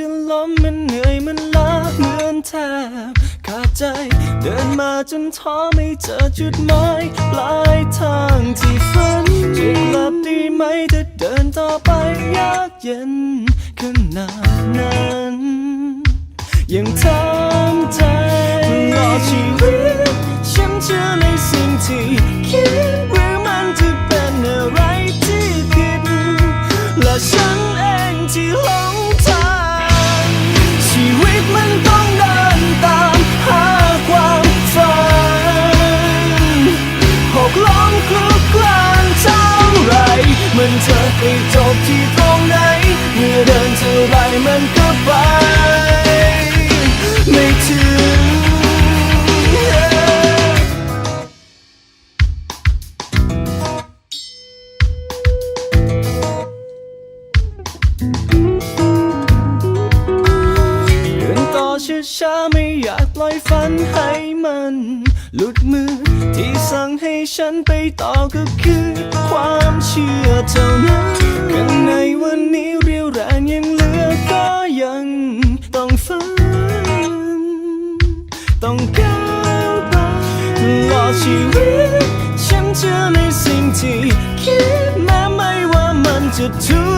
จะล้มมันเหนื่อยมันล้าเหมือนแทบขาดใจ เดินมาจนท้อไม่เจอจุดหมายปลายทางที่ฝันจะกลับดีไหมถ้าเดินต่อไปยากเย็นขนาดนั้นยังทำใจตลอชีวิตฉันเชื่อในสิ่งที่คิดหรือมันจะเป็นอะไรที่ผิดและฉันเองที่ มั ช้าๆไม่อยากปล่อยฝันให้มัน หลุดมือที่สั่งให้ฉันไปต่อก็คือ ความเชื่อเท่านั้นข้างในวันนี้เรียวแรงยังเหลือก็ยังต้องฝืนต้องก้าวไปตลอดชีวิต ฉันเชื่อในสิ่งที่คิดแม้ไม่ว่ามันจะถูก